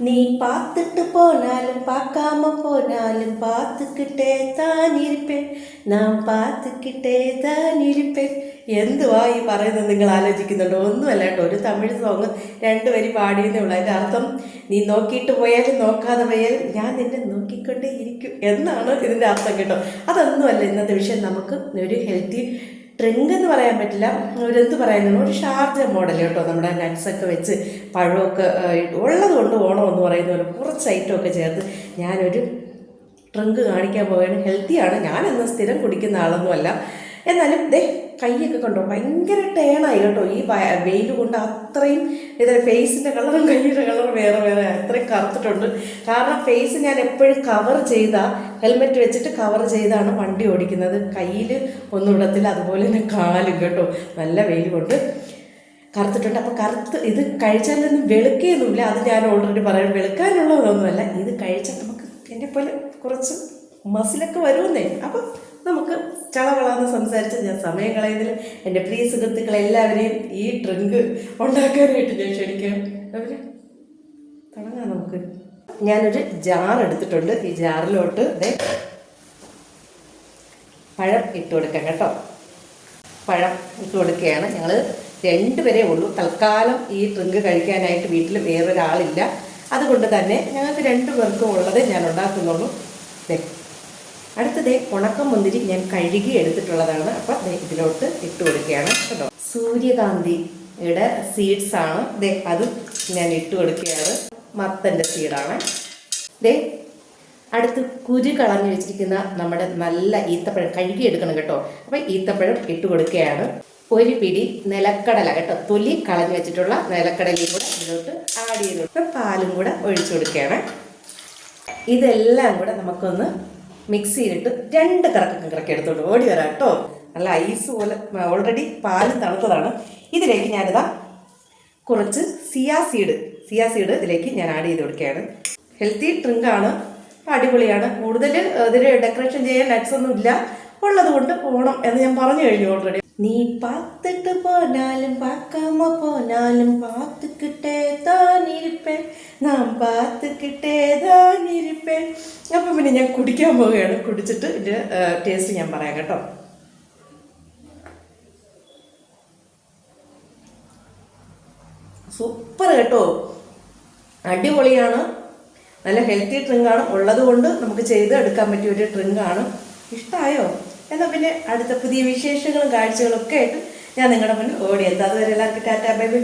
நீ பார்த்துட்டு போனாலும் பார்க்காம போனாலும் பார்த்துக்கிட்டே தான் இருப்பேன் நான் பார்த்துக்கிட்டേ தான் ഇരുപ്പേൻ എന്തുവാ ഈ പറയുന്നത് നിങ്ങൾ ആലോചിക്കുന്നുണ്ടോ ഒന്നുമല്ല കേട്ടോ ഒരു തമിഴ് സോങ് രണ്ട് വരി പാടിയെന്നേ ഉള്ളൂ അതിൻ്റെ അർത്ഥം നീ നോക്കിയിട്ട് പോയാലും നോക്കാതെ പോയാലും ഞാൻ നിന്നെ നോക്കിക്കൊണ്ടേ ഇരിക്കും എന്നാണ് ഇതിൻ്റെ അർത്ഥം കേട്ടോ അതൊന്നുമല്ല ഇന്നത്തെ വിഷയം നമുക്ക് ഒരു ഹെൽത്തി ട്രിങ്ക് എന്ന് പറയാൻ പറ്റില്ല. ഒരു എന്ത് പറയാനാണ് ഒരു ഷാർജ മോഡൽ കേട്ടോ നമ്മുടെ നട്ട്സൊക്കെ വെച്ച് പഴമൊക്കെ ഉള്ളത് കൊണ്ട് ഓണം എന്ന് പറയുന്ന പോലെ കുറച്ച് ഐറ്റമൊക്കെ ചേർത്ത് ഞാനൊരു ട്രങ്ക് കാണിക്കാൻ പോവുകയാണ്. ഹെൽത്തിയാണ് ഞാനെന്ന് സ്ഥിരം കുടിക്കുന്ന ആളൊന്നുമല്ല. എന്നാലും ദേ കൈയൊക്കെ കണ്ടോ? ഭയങ്കര ടേണായി കേട്ടോ ഈ വെയിൽ കൊണ്ട് അത്രയും ഇത് ഫേസിന്റെ കളറും കൈയുടെ കളറും വേറെ വേറെ അത്രയും കറുത്തിട്ടുണ്ട്. കാരണം ഫേസ് ഞാൻ എപ്പോഴും കവർ ചെയ്ത ഹെൽമെറ്റ് വെച്ചിട്ട് കവർ ചെയ്താണ് വണ്ടി ഓടിക്കുന്നത്. കയ്യിൽ ഒന്നും ഇടത്തില്ല അതുപോലെ തന്നെ കാലും കേട്ടോ. നല്ല വെയിൽ കൊണ്ട് കറുത്തിട്ടുണ്ട്. അപ്പോൾ കറുത്ത് ഇത് കഴിച്ചാലൊന്നും വെളുക്കുകയൊന്നുമില്ല അത് ഞാൻ ഓൾറെഡി പറയാൻ വെളുക്കാനുള്ളതൊന്നുമല്ല. ഇത് കഴിച്ചാൽ നമുക്ക് എന്നെ പോലെ കുറച്ച് മസിലൊക്കെ വരുമെന്നേ. അപ്പം നമുക്ക് ചളവളാന്ന് സംസാരിച്ച് ഞാൻ സമയം കളയുന്നതിൽ എന്റെ പ്രിയ സുഹൃത്തുക്കളെ എല്ലാവരെയും ഈ ഡ്രിങ്ക് ഉണ്ടാക്കാനായിട്ട് ഞാൻ ക്ഷണിക്കാം. അവരെ തുടങ്ങാം നമുക്ക്. ഞാനൊരു ജാർ എടുത്തിട്ടുണ്ട്. ഈ ജാറിലോട്ട് ദേ പഴം ഇട്ട് കൊടുക്കാം കേട്ടോ. പഴം ഇട്ട് കൊടുക്കുകയാണ്. ഞങ്ങൾ രണ്ടുപേരേ ഉള്ളൂ. തൽക്കാലം ഈ ഡ്രിങ്ക് കഴിക്കാനായിട്ട് വീട്ടിൽ വേറൊരാളില്ല. അതുകൊണ്ട് തന്നെ ഞങ്ങൾക്ക് രണ്ടു പേർക്കും ഉള്ളത് ഞാൻ ഉണ്ടാക്കുന്നുള്ളൂ. അടുത്തത് ഉണക്കം മുന്തിരി ഞാൻ കഴുകി എടുത്തിട്ടുള്ളതാണ് അപ്പം ഇതിലോട്ട് ഇട്ട് കൊടുക്കുകയാണ് കേട്ടോ. സൂര്യകാന്തിയുടെ സീഡ്സ് ആണ്. ദേ അതും ഞാൻ ഇട്ട് കൊടുക്കുകയാണ്. മത്തന്റെ സീഡാണ് ദേ അടുത്ത് കുരു കളഞ്ഞു വെച്ചിരിക്കുന്ന നമ്മുടെ നല്ല ഈത്തപ്പഴം കഴുകി എടുക്കണം കേട്ടോ. അപ്പം ഈത്തപ്പഴം ഇട്ട് കൊടുക്കുകയാണ്. ഒരു പിടി നിലക്കടല കേട്ടോ. തൊലി കളഞ്ഞു വെച്ചിട്ടുള്ള നിലക്കടലയും കൂടെ ഇതിലോട്ട് ആഡ് ചെയ്തിട്ട് പാലും കൂടെ ഒഴിച്ചു കൊടുക്കുകയാണ്. ഇതെല്ലാം കൂടെ നമുക്കൊന്ന് മിക്സിയിലിട്ട് രണ്ട് കറക്കം കറക്കി എടുത്തോണ്ട് ഓടി വരാം കേട്ടോ. നല്ല ഐസ് പോലെ ഓൾറെഡി പാൽ തണുത്തതാണ്. ഇതിലേക്ക് ഞാനിതാ കുറച്ച് സിയാ സീഡ് സിയാ സീഡ് ഇതിലേക്ക് ഞാൻ ആഡ് ചെയ്ത് കൊടുക്കുകയാണ്. ഹെൽത്തി ഡ്രിങ്കാണ് അടിപൊളിയാണ്. കൂടുതൽ ഇതിൽ ഡെക്കറേഷൻ ചെയ്യാൻ നട്ട്സ് ഒന്നും ഇല്ല. ഉള്ളത് കൊണ്ട് പോകണം എന്ന് ഞാൻ പറഞ്ഞു കഴിഞ്ഞു ഓൾറെഡി നീ പാത്തിട്ട് പോനാലും പാക്കാമ? പോനാലും പാത്തുക്കിട്ടേ താനിരിപ്പേ. നാം പാത്തുക്കിട്ടേ താനിരിപ്പേ. അപ്പം പിന്നെ ഞാൻ കുടിക്കാൻ പോവുകയാണ്. കുടിച്ചിട്ട് ഇതിന്റെ ടേസ്റ്റ് ഞാൻ പറയാം കേട്ടോ. സൂപ്പർ കേട്ടോ. അടിപൊളിയാണ്. നല്ല ഹെൽത്തി ഡ്രിങ്കാണ്. ഉള്ളത് കൊണ്ട് നമുക്ക് ചെയ്ത് എടുക്കാൻ പറ്റിയ ഒരു ഡ്രിങ്കാണ്. ഇഷ്ടമായോ എന്നാൽ പിന്നെ അടുത്ത പുതിയ വിശേഷങ്ങളും കാഴ്ചകളും ഒക്കെ ആയിട്ട് ഞാൻ നിങ്ങളുടെ മുന്നിൽ ഓടിയെത്താം. അതുവരെ എല്ലാവർക്കും ടാറ്റാ ബൈ ബൈ.